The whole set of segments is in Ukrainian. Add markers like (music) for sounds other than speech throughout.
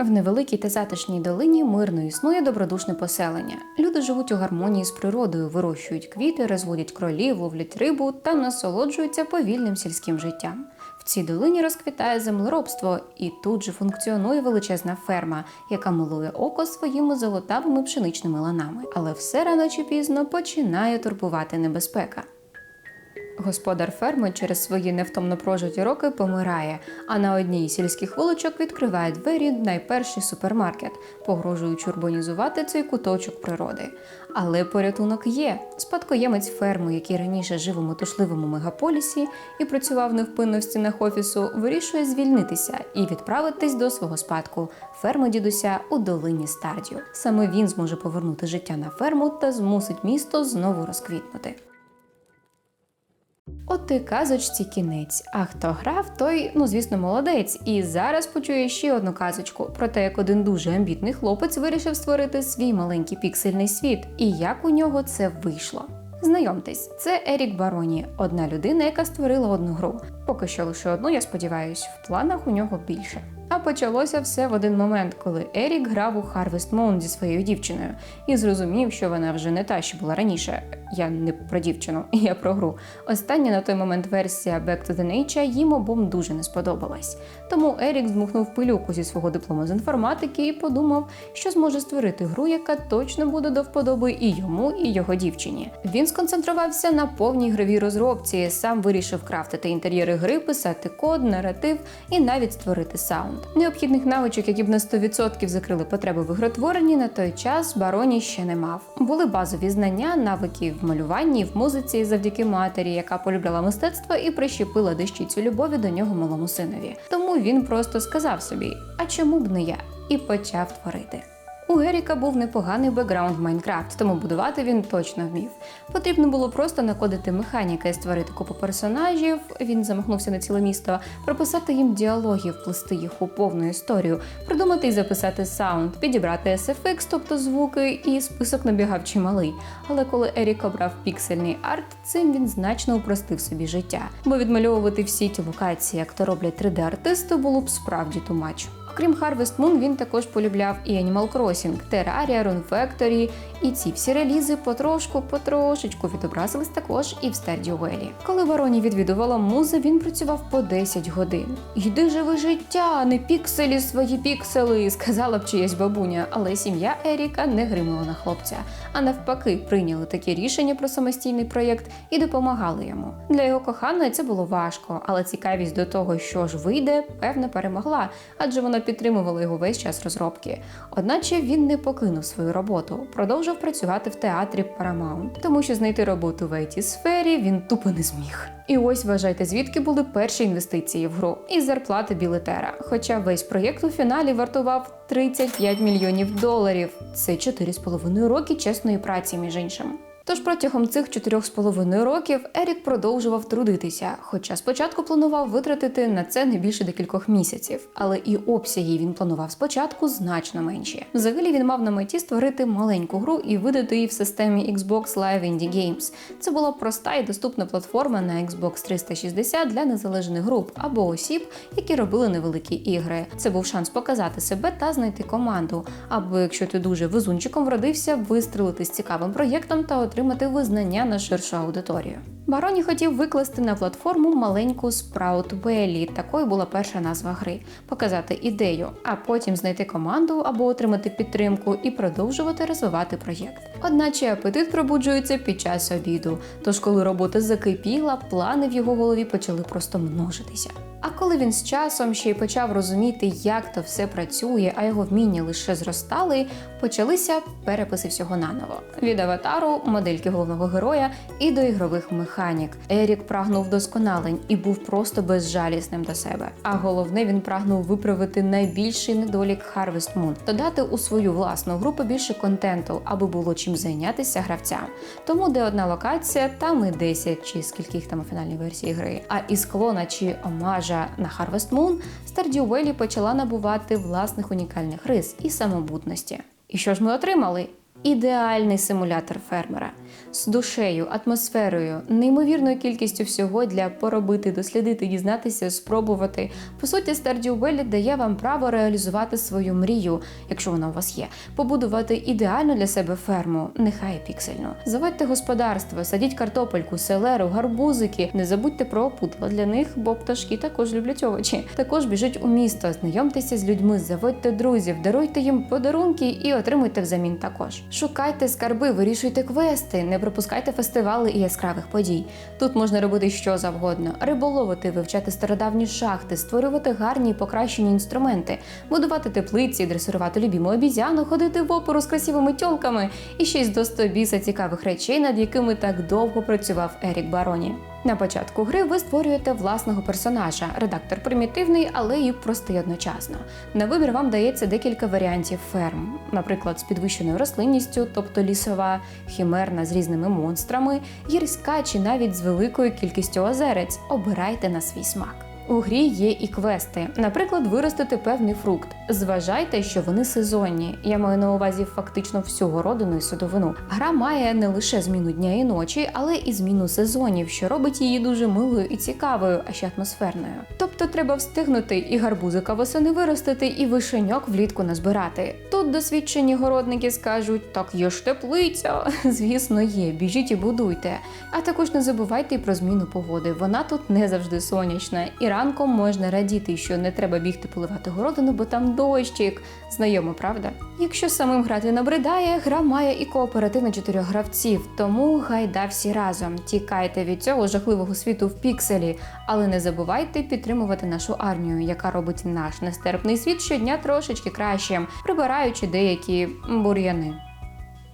В невеликій та затишній долині мирно існує добродушне поселення. Люди живуть у гармонії з природою, вирощують квіти, розводять кролів, ловлять рибу та насолоджуються повільним сільським життям. В цій долині розквітає землеробство, і тут же функціонує величезна ферма, яка милує око своїми золотавими пшеничними ланами. Але все рано чи пізно починає турбувати небезпека. Господар ферми через свої невтомно прожиті роки помирає, а на одній із сільських вуличок відкриває двері найперший супермаркет, погрожуючи урбанізувати цей куточок природи. Але порятунок є. Спадкоємець ферми, який раніше жив у метушливому мегаполісі і працював невпинно в стінах офісу, вирішує звільнитися і відправитись до свого спадку ферми дідуся у долині Стардію. Саме він зможе повернути життя на ферму та змусить місто знову розквітнути. От і казочці кінець. А хто грав, той, ну звісно, молодець. І зараз почує ще одну казочку про те, як один дуже амбітний хлопець вирішив створити свій маленький піксельний світ, і як у нього це вийшло. Знайомтесь, це Ерік Бароні, одна людина, яка створила одну гру. Поки що лише одну, я сподіваюсь, в планах у нього більше. А почалося все в один момент, коли Ерік грав у Harvest Moon зі своєю дівчиною і зрозумів, що вона вже не та, що була раніше. Я не про дівчину, (laughs) я про гру. Остання на той момент версія Back to the Nature їм обом дуже не сподобалась. Тому Ерік змухнув пилюку зі свого диплому з інформатики і подумав, що зможе створити гру, яка точно буде до вподоби і йому, і його дівчині. Він сконцентрувався на повній гровій розробці, сам вирішив крафтити інтер'єри гри, писати код, наратив і навіть створити саунд. Необхідних навичок, які б на 100% закрили потреби в ігротворенні, на той час бароні ще не мав. Були базові знання, навики в малюванні, в музиці завдяки матері, яка полюбляла мистецтво і прищепила дещицю любові до нього малому синові. Тому він просто сказав собі: а чому б не я? І почав творити. У Геріка був непоганий бекграунд в Майнкрафт, тому будувати він точно вмів. Потрібно було просто накодити механіки, створити купу персонажів. Він замахнувся на ціле місто, прописати їм діалоги, вплести їх у повну історію, придумати і записати саунд, підібрати SFX, тобто звуки, і список набігав чималий. Але коли Ерік обрав піксельний арт, цим він значно упростив собі життя, бо відмальовувати всі ті локації, як то роблять 3D-артисти, було б справді тумач. Окрім Harvest Moon, він також полюбляв і Animal Crossing, Terraria, Rune Factory, і ці всі релізи потрошку, потрошечку відобразились також і в Stardew Valley. Коли Вороні відвідувала муза, він працював по 10 годин. Йди живи життя, не пікселі свої піксели, (laughs) сказала б чиясь бабуня, але сім'я Еріка не гримала на хлопця, а навпаки, прийняли таке рішення про самостійний проєкт і допомагали йому. Для його коханої це було важко, але цікавість до того, що ж вийде, певно, перемогла, адже вона підтримувала його весь час розробки. Одначе він не покинув свою роботу, продовжив працювати в театрі Paramount, тому що знайти роботу в it сфері він тупо не зміг. І ось вважайте, звідки були перші інвестиції в гру із зарплати білетера. Хоча весь проєкт у фіналі вартував 35 мільйонів доларів. Це 4,5 роки чесної праці, між іншим. Тож протягом цих 4,5 років Ерік продовжував трудитися, хоча спочатку планував витратити на це не більше декількох місяців, але і обсяги він планував спочатку значно менші. Взагалі він мав на меті створити маленьку гру і видати її в системі Xbox Live Indie Games. Це була проста і доступна платформа на Xbox 360 для незалежних груп або осіб, які робили невеликі ігри. Це був шанс показати себе та знайти команду, або якщо ти дуже везунчиком вродився, вистрелити з цікавим проєктом та отримати визнання на ширшу аудиторію. Бароні хотів викласти на платформу маленьку Sprout Valley, такою була перша назва гри, показати ідею, а потім знайти команду або отримати підтримку і продовжувати розвивати проєкт. Одначе апетит пробуджується під час обіду. Тож, коли робота закипіла, плани в його голові почали просто множитися. А коли він з часом ще й почав розуміти, як то все працює, а його вміння лише зростали, почалися переписи всього наново: від аватару, модельки головного героя і до ігрових механік. Ерік прагнув досконалень і був просто безжалісним до себе. А головне, він прагнув виправити найбільший недолік Harvest Moon, додати у свою власну гру побільше контенту, аби було чим зайнятися гравцям. Тому де одна локація, там і 10, чи скільки їх там у фінальній версії гри. А із клона чи омажа на Harvest Moon Stardew Valley почала набувати власних унікальних рис і самобутності. І що ж ми отримали? Ідеальний симулятор фермера з душею, атмосферою, неймовірною кількістю всього для поробити, дослідити, дізнатися, спробувати. По суті, Stardew Valley дає вам право реалізувати свою мрію, якщо вона у вас є, побудувати ідеальну для себе ферму, нехай піксельну. Заводьте господарство, садіть картопельку, селеру, гарбузики. Не забудьте про опудла для них, бо пташки також люблять овочі. Також біжіть у місто, знайомтеся з людьми, заводьте друзів, даруйте їм подарунки і отримуйте взамін також. Шукайте скарби, вирішуйте квести, не пропускайте фестивали і яскравих подій. Тут можна робити що завгодно: риболовити, вивчати стародавні шахти, створювати гарні покращені інструменти, будувати теплиці, дресирувати любіму обізяну, ходити в оперу з красивими тьолками і ще й до біса цікавих речей, над якими так довго працював Ерік Бароні. На початку гри ви створюєте власного персонажа. Редактор примітивний, але і простий одночасно. На вибір вам дається декілька варіантів ферм, наприклад, з підвищеною рослинністю, тобто лісова, хімерна з різними монстрами, гірська чи навіть з великою кількістю озерець. Обирайте на свій смак. У грі є і квести, наприклад, виростити певний фрукт. Зважайте, що вони сезонні. Я маю на увазі фактично всю родину і садовину. Гра має не лише зміну дня і ночі, але і зміну сезонів, що робить її дуже милою і цікавою, а ще атмосферною. Тобто треба встигнути і гарбузика восени виростити, і вишеньок влітку назбирати. Тут досвідчені городники скажуть: так є ж теплиця. (laughs) Звісно, є, біжіть і будуйте. А також не забувайте і про зміну погоди. Вона тут не завжди сонячна, і ранком можна радіти, що не треба бігти поливати городину, бо там дощик. Знайомо, правда? Якщо самим грати набридає, гра має і кооператив на чотирьох гравців, тому гайда всі разом. Тікайте від цього жахливого світу в пікселі, але не забувайте підтримувати нашу армію, яка робить наш нестерпний світ щодня трошечки кращим, прибираючи деякі бур'яни.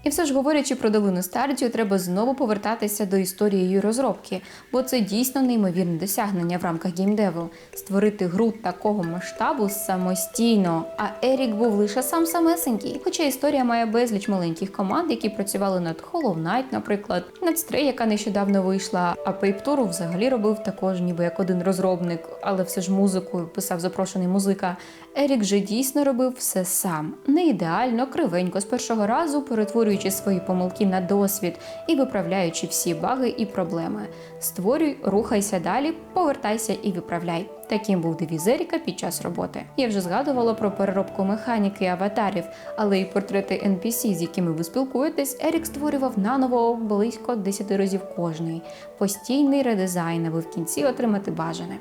І все ж говорячи про долину Стардію, треба знову повертатися до історії її розробки, бо це дійсно неймовірне досягнення в рамках геймдеву створити гру такого масштабу самостійно. А Ерік був лише сам самесенький. Хоча історія має безліч маленьких команд, які працювали над Hollow Knight, наприклад, над Stray, яка нещодавно вийшла. А Pape взагалі робив також, ніби як один розробник, але все ж музику писав запрошений музика. Ерік же дійсно робив все сам, не ідеально, кривенько з першого разу перетворюючи свої помилки на досвід і виправляючи всі баги і проблеми. Створюй, рухайся далі, повертайся і виправляй. Таким був девіз Еріка під час роботи. Я вже згадувала про переробку механіки і аватарів, але й портрети NPC, з якими ви спілкуєтесь, Ерік створював наново близько 10 разів кожний. Постійний редизайн, аби в кінці отримати бажане.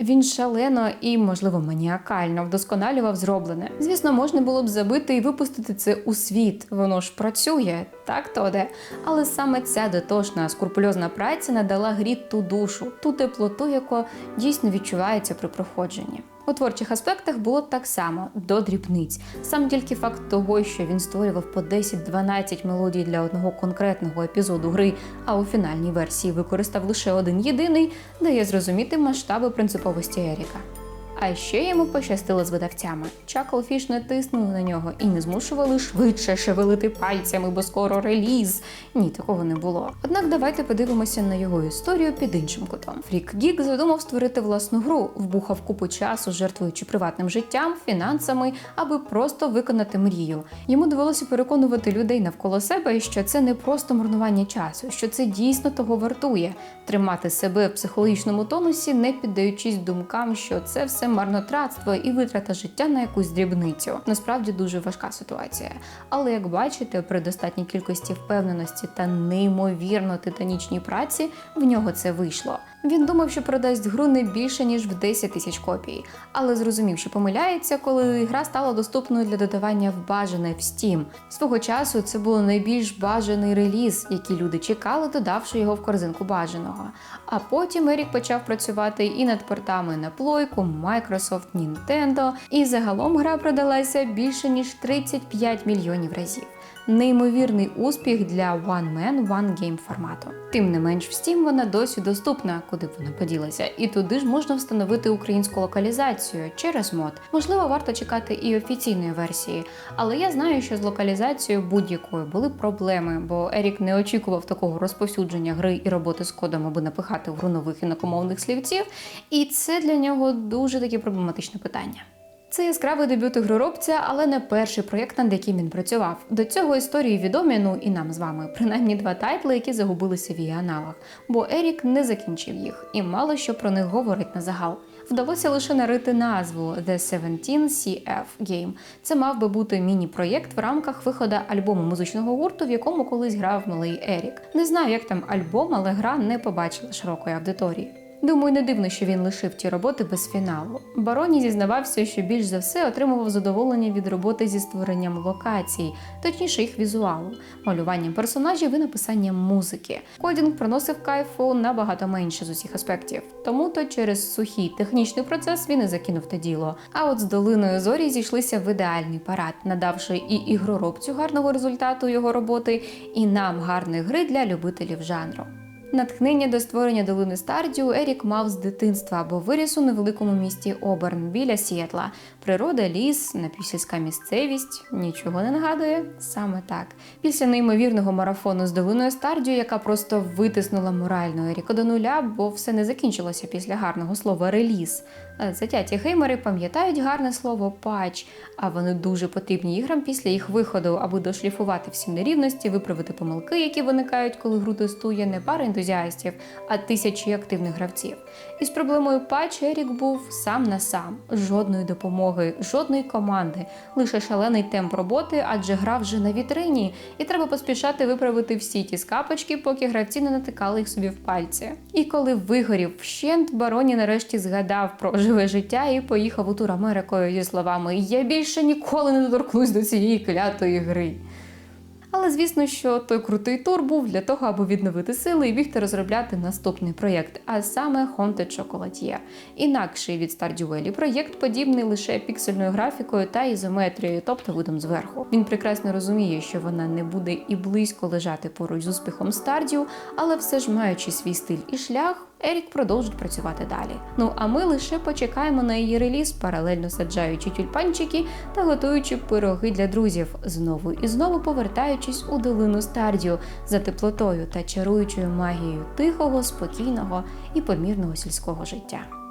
Він шалено і, можливо, маніакально вдосконалював зроблене. Звісно, можна було б забити і випустити це у світ. Воно ж працює, так то де. Але саме ця дотошна, скрупульозна праця надала грі ту душу, ту теплоту, яка дійсно відчувається при проходженні. У творчих аспектах було так само до дрібниць. Сам тільки факт того, що він створював по 10-12 мелодій для одного конкретного епізоду гри, а у фінальній версії використав лише один єдиний, дає зрозуміти масштаби принциповості Еріка. А ще йому пощастило з видавцями. Чаклфіш не тиснули на нього і не змушували швидше шевелити пальцями, бо скоро реліз. Ні, такого не було. Однак давайте подивимося на його історію під іншим кутом. Фрік Гік задумав створити власну гру, вбухав купу часу, жертвуючи приватним життям, фінансами, аби просто виконати мрію. Йому довелося переконувати людей навколо себе, що це не просто марнування часу, що це дійсно того вартує тримати себе в психологічному тонусі, не піддаючись думкам, що це все марнотратство і витрата життя на якусь дрібницю. Насправді дуже важка ситуація. Але як бачите, при достатній кількості впевненості та неймовірно титанічній праці в нього це вийшло. Він думав, що продасть гру не більше ніж в 10 тисяч копій, але зрозумів, що помиляється, коли гра стала доступною для додавання в бажане в Steam. Свого часу це був найбільш бажаний реліз, який люди чекали, додавши його в корзинку бажаного. А потім Ерік почав працювати і над портами на плойку, Microsoft, Nintendo, і загалом гра продалася більше ніж 35 мільйонів разів. Неймовірний успіх для One Man, One Game формату. Тим не менш, в Steam вона досі доступна, куди б вона поділася, і туди ж можна встановити українську локалізацію через мод. Можливо, варто чекати і офіційної версії, але я знаю, що з локалізацією будь-якою були проблеми, бо Ерік не очікував такого розповсюдження гри і роботи з кодом, аби напихати в гру нових інакомовних слівців, і це для нього дуже таке проблематичне питання. Це яскравий дебют ігроробця, але не перший проєкт, над яким він працював. До цього історії відомі, ну і нам з вами, принаймні два тайтли, які загубилися в її аналах, бо Ерік не закінчив їх, і мало що про них говорить на загал. Вдалося лише нарити назву The 17 CF Game. Це мав би бути міні-проєкт в рамках виходу альбому музичного гурту, в якому колись грав малий Ерік. Не знаю, як там альбом, але гра не побачила широкої аудиторії. Думаю, не дивно, що він лишив ті роботи без фіналу. Бароні зізнавався, що більш за все отримував задоволення від роботи зі створенням локацій, точніше їх візуалу, малюванням персонажів і написанням музики. Кодінг приносив кайфу набагато менше з усіх аспектів. Тому то через сухий технічний процес він і закинув те діло. А от з долиною зорі зійшлися в ідеальний парад, надавши і ігроробцю гарного результату його роботи, і нам гарної гри для любителів жанру. Натхнення до створення долини Стардію Ерік мав з дитинства, бо виріс у невеликому місті Оберн біля Сіетла. Природа, ліс, напівсільська місцевість нічого не нагадує. Саме так. Після неймовірного марафону з долиною Стардію, яка просто витиснула морально Еріка до нуля, бо все не закінчилося після гарного слова реліз. Е, Затяті геймери пам'ятають гарне слово патч, а вони дуже потрібні іграм після їх виходу, аби дошліфувати всі нерівності, виправити помилки, які виникають, коли гру тестує не пара ентузіастів, а тисячі активних гравців. І з проблемою патч Ерік був сам на сам, жодної допомоги, жодної команди, лише шалений темп роботи, адже гра вже на вітрині, і треба поспішати виправити всі ті скапочки, поки гравці не натикали їх собі в пальці. І коли вигорів вщент, бароні нарешті згадав про живе життя і поїхав у тур Америкою зі словами Я більше ніколи не доторкнусь до цієї клятої гри. Але звісно, що той крутий тур був для того, аби відновити сили і бігти розробляти наступний проєкт, а саме Haunted Chocolatier. Інакший від Stardew проєкт подібний лише піксельною графікою та ізометрією, тобто видом зверху. Він прекрасно розуміє, що вона не буде і близько лежати поруч з успіхом Stardew, але все ж маючи свій стиль і шлях. Ерік продовжить працювати далі. Ну а ми лише почекаємо на її реліз, паралельно саджаючи тюльпанчики та готуючи пироги для друзів, знову і знову повертаючись у долину Стардію за теплотою та чаруючою магією тихого, спокійного і помірного сільського життя.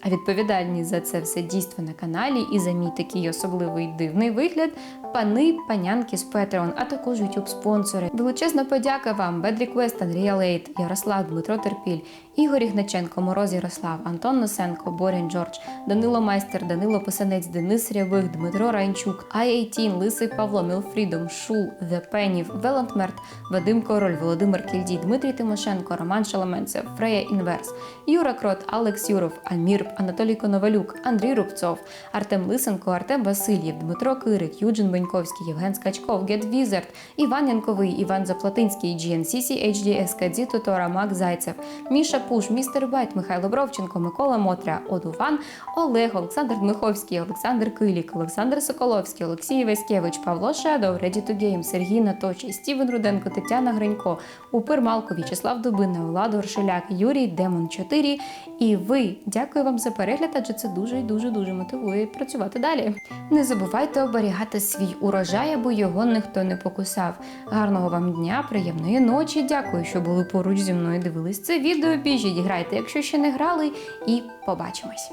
А відповідальні за це все дійство на каналі і за мій такий особливий дивний вигляд пани, панянки з Patreon, а також youtube спонсори. Величезна подяка вам, Bad Request, Андрія Лейт, Ярослав, Дмитро Терпіль, Ігор Ігначенко, Мороз Ярослав, Антон Носенко, Борін Джордж, Данило Майстер, Данило Писанець, Денис Рябих, Дмитро Ранчук, I18, Лисий Павло, Мілфрідом, Шул, The Пенів, Велантмерт, Вадим Король, Володимир Кільдій, Дмитрій Тимошенко, Роман Шаламенцев, Фрея Інверс, Юра Крот, Алекс Юров, Амір, Анатолій Коновалюк, Андрій Рубцов, Артем Лисенко, Артем Васильєв, Дмитро Кирик, Юджин Беньковський, Євген Скачков, Гет Візард, Іван Янковий, Іван Заплатинський, GNCC, HD, Кадзі Тотора, Мак Зайцев, Міша Пуш, Містер Байт, Михайло Бровченко, Микола Мотря, Одуван, Олег, Олександр Дмиховський, Олександр Килік, Олександр Соколовський, Олексій Васькевич, Павло Шедов, Ready to Game, Сергій Наточий, Стівен Руденко, Тетяна Гринько, Упир Малко, В'ячеслав Дубина, Влад Оршеляк, Юрій Демон 4 і ви. Дякую за перегляд, адже це дуже і дуже дуже мотивує працювати далі. Не забувайте оберігати свій урожай, аби його ніхто не покусав. Гарного вам дня, приємної ночі. Дякую, що були поруч зі мною. Дивились це відео. Біжіть, грайте, якщо ще не грали, і побачимось.